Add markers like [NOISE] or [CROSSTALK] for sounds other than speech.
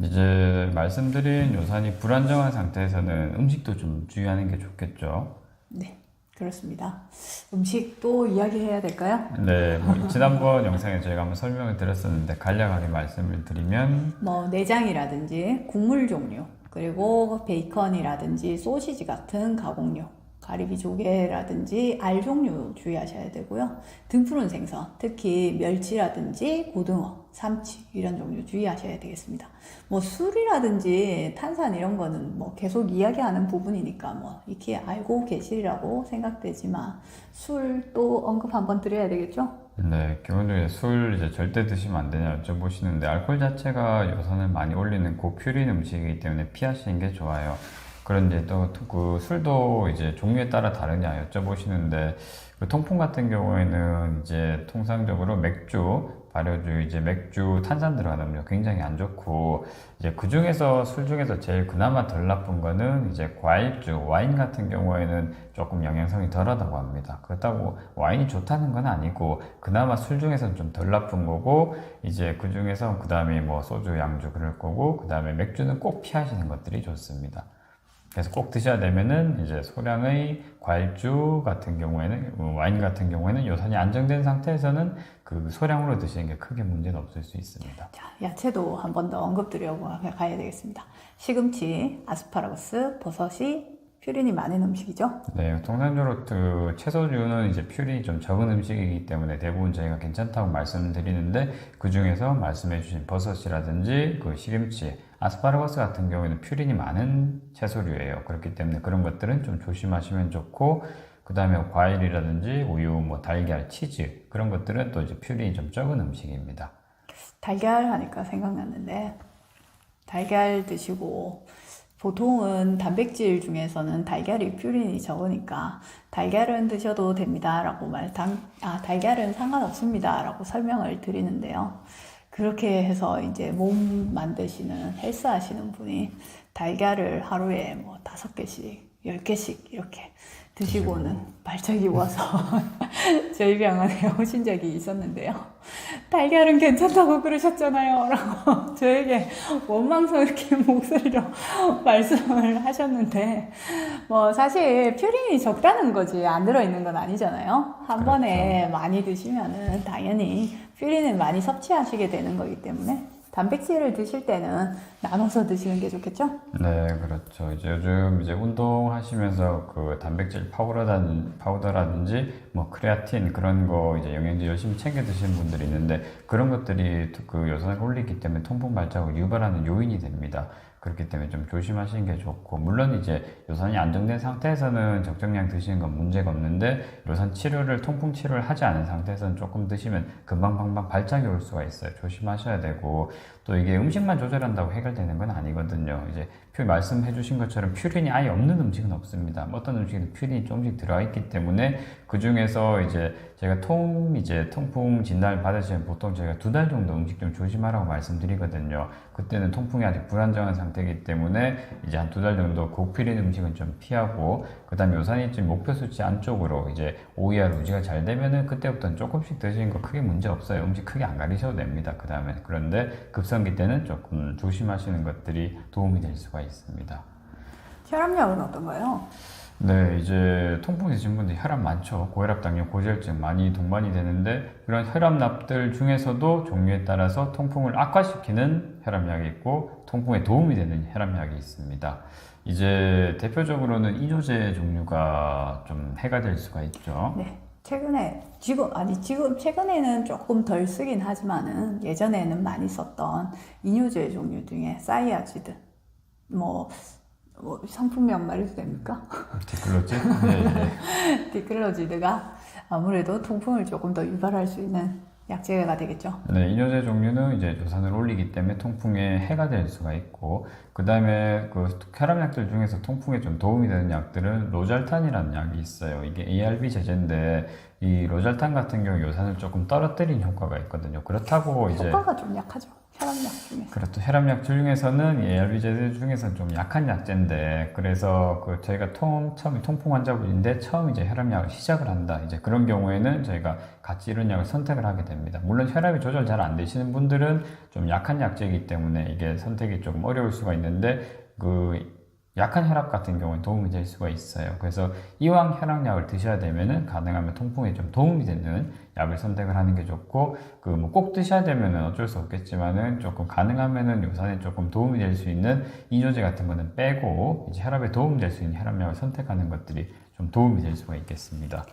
이제 말씀드린 요산이 불안정한 상태에서는 음식도 좀 주의하는 게 좋겠죠. 네, 그렇습니다. 음식도 이야기해야 될까요? 네, 뭐 지난번 영상에 저희가 한번 설명을 드렸었는데 간략하게 말씀을 드리면 뭐 내장이라든지 국물 종류, 그리고 베이컨이라든지 소시지 같은 가공류, 가리비 조개라든지 알 종류 주의하셔야 되고요. 등푸른 생선, 특히 멸치라든지 고등어, 삼치 이런 종류 주의하셔야 되겠습니다. 뭐 술이라든지 탄산 이런 거는 뭐 계속 이야기하는 부분이니까 뭐 익히 알고 계시리라고 생각되지만 술도 언급 한번 드려야 되겠죠? 네, 기본적으로 술 이제 절대 드시면 안 되냐 여쭤보시는데 알코올 자체가 요산을 많이 올리는 고퓨린 음식이기 때문에 피하시는 게 좋아요. 그런데 또 그 술도 이제 종류에 따라 다르냐 여쭤보시는데 그 통풍 같은 경우에는 이제 통상적으로 맥주, 발효주, 이제 맥주 탄산 들어가는 음료 굉장히 안 좋고 이제 그 중에서 술 중에서 제일 그나마 덜 나쁜 거는 이제 과일주, 와인 같은 경우에는 조금 영양성이 덜하다고 합니다. 그렇다고 와인이 좋다는 건 아니고 그나마 술 중에서는 좀 덜 나쁜 거고 이제 그 중에서 그 다음에 뭐 소주, 양주 그럴 거고 그 다음에 맥주는 꼭 피하시는 것들이 좋습니다. 그래서 꼭 드셔야 되면은 이제 소량의 과일주 같은 경우에는 어, 와인 같은 경우에는 요산이 안정된 상태에서는 그 소량으로 드시는 게 크게 문제는 없을 수 있습니다. 자, 야채도 한 번 더 언급드리려고 가야 되겠습니다. 시금치, 아스파라거스, 버섯이 퓨린이 많은 음식이죠. 네, 통상적으로 그 채소류는 이제 퓨린이 좀 적은 음식이기 때문에 대부분 저희가 괜찮다고 말씀드리는데 그 중에서 말씀해주신 버섯이라든지 그 시금치, 아스파라거스 같은 경우에는 퓨린이 많은 채소류예요. 그렇기 때문에 그런 것들은 좀 조심하시면 좋고 그 다음에 과일이라든지 우유, 뭐 달걀, 치즈 그런 것들은 또 이제 퓨린이 좀 적은 음식입니다. 달걀 하니까 생각났는데 달걀 드시고 보통은 단백질 중에서는 달걀이 퓨린이 적으니까 달걀은 드셔도 됩니다라고 말, 당, 아, 달걀은 상관없습니다라고 설명을 드리는데요. 그렇게 해서 이제 몸 만드시는 헬스 하시는 분이 달걀을 하루에 뭐 다섯 개씩, 열 개씩 이렇게 드시고는 발작이 와서 [LAUGHS] 저희 병원에 [LAUGHS] 오신 적이 있었는데요. 달걀은 괜찮다고 그러셨잖아요. 라고 [LAUGHS] 저에게 원망스럽게 목소리로 말씀을 하셨는데, 뭐 사실 퓨린이 적다는 거지 안 들어있는 건 아니잖아요. 한 그렇죠. 번에 많이 드시면은 당연히 퓨린을 많이 섭취하시게 되는 거기 때문에 단백질을 드실 때는 나눠서 드시는 게 좋겠죠? 네, 그렇죠. 이제 요즘 이제 운동하시면서 그 단백질 파우더라든지, 뭐 크레아틴 그런 거 이제 영양제 열심히 챙겨 드시는 분들이 있는데 그런 것들이 그 요산을 올리기 때문에 통풍 발작을 유발하는 요인이 됩니다. 그렇기 때문에 좀 조심하시는 게 좋고 물론 이제 요산이 안정된 상태에서는 적정량 드시는 건 문제가 없는데 요산 치료를 통풍 치료를 하지 않은 상태에서는 조금 드시면 금방 금방 발작이 올 수가 있어요. 조심하셔야 되고 또 이게 음식만 조절한다고 해결되는 건 아니거든요. 이제 퓨 말씀해 주신 것처럼 퓨린이 아예 없는 음식은 없습니다. 뭐 어떤 음식에는 퓨린이 조금씩 들어가 있기 때문에 그 중에서 이제 제가 통 이제 통풍 진단을 받으시면 보통 제가 두 달 정도 음식 좀 조심하라고 말씀드리거든요. 그때는 통풍이 아직 불안정한 상태이기 때문에 이제 한 두 달 정도 고퓨린 음식은 좀 피하고 그 다음에 요산이 지금 목표 수치 안쪽으로 이제 OER 유지가 잘 되면은 그때부터는 조금씩 드시는 거 크게 문제 없어요. 음식 크게 안 가리셔도 됩니다. 그 다음에 그런데 급성기 때는 조금 조심하시는 것들이 도움이 될 수가 있습니다. 혈압약은 어떤가요? 네, 이제 통풍 있으신 분들 혈압 많죠. 고혈압, 당뇨, 고지혈증 많이 동반이 되는데 그런 혈압납들 중에서도 종류에 따라서 통풍을 악화시키는 혈압약이 있고 통풍에 도움이 되는 혈압약이 있습니다. 이제 대표적으로는 이뇨제 종류가 좀 해가 될 수가 있죠. 네. 최근에 지금 아니 지금 최근에는 조금 덜 쓰긴 하지만은 예전에는 많이 썼던 이뇨제 종류 중에 사이아지드 뭐, 뭐 상품명 말해도 됩니까? 디클로지? 네, 네. [LAUGHS] 디클로지드가 아무래도 통풍을 조금 더 유발할 수 있는 약재가 되겠죠. 네, 이뇨제 종류는 이제 요산을 올리기 때문에 통풍에 해가 될 수가 있고, 그 다음에 그 혈압약들 중에서 통풍에 좀 도움이 되는 약들은 로잘탄이라는 약이 있어요. 이게 ARB 제제인데, 이 로잘탄 같은 경우 요산을 조금 떨어뜨린 효과가 있거든요. 그렇다고 이제 효과가 좀 약하죠. 혈압약 중에서. 그렇죠. 혈압약 중에서는 이 ARV제 중에서는 좀 약한 약제인데 그래서 그 저희가 통 처음 통풍 환자분인데 처음 이제 혈압약을 시작을 한다. 이제 그런 경우에는 저희가 같이 이런 약을 선택을 하게 됩니다. 물론 혈압이 조절 잘 안 되시는 분들은 좀 약한 약제이기 때문에 이게 선택이 조금 어려울 수가 있는데 그 약한 혈압 같은 경우는 도움이 될 수가 있어요. 그래서 이왕 혈압약을 드셔야 되면은 가능하면 통풍에 좀 도움이 되는 약을 선택을 하는 게 좋고 그 뭐 꼭 드셔야 되면은 어쩔 수 없겠지만은 조금 가능하면은 요산에 조금 도움이 될 수 있는 이뇨제 같은 거는 빼고 이제 혈압에 도움이 될 수 있는 혈압약을 선택하는 것들이 좀 도움이 될 수가 있겠습니다.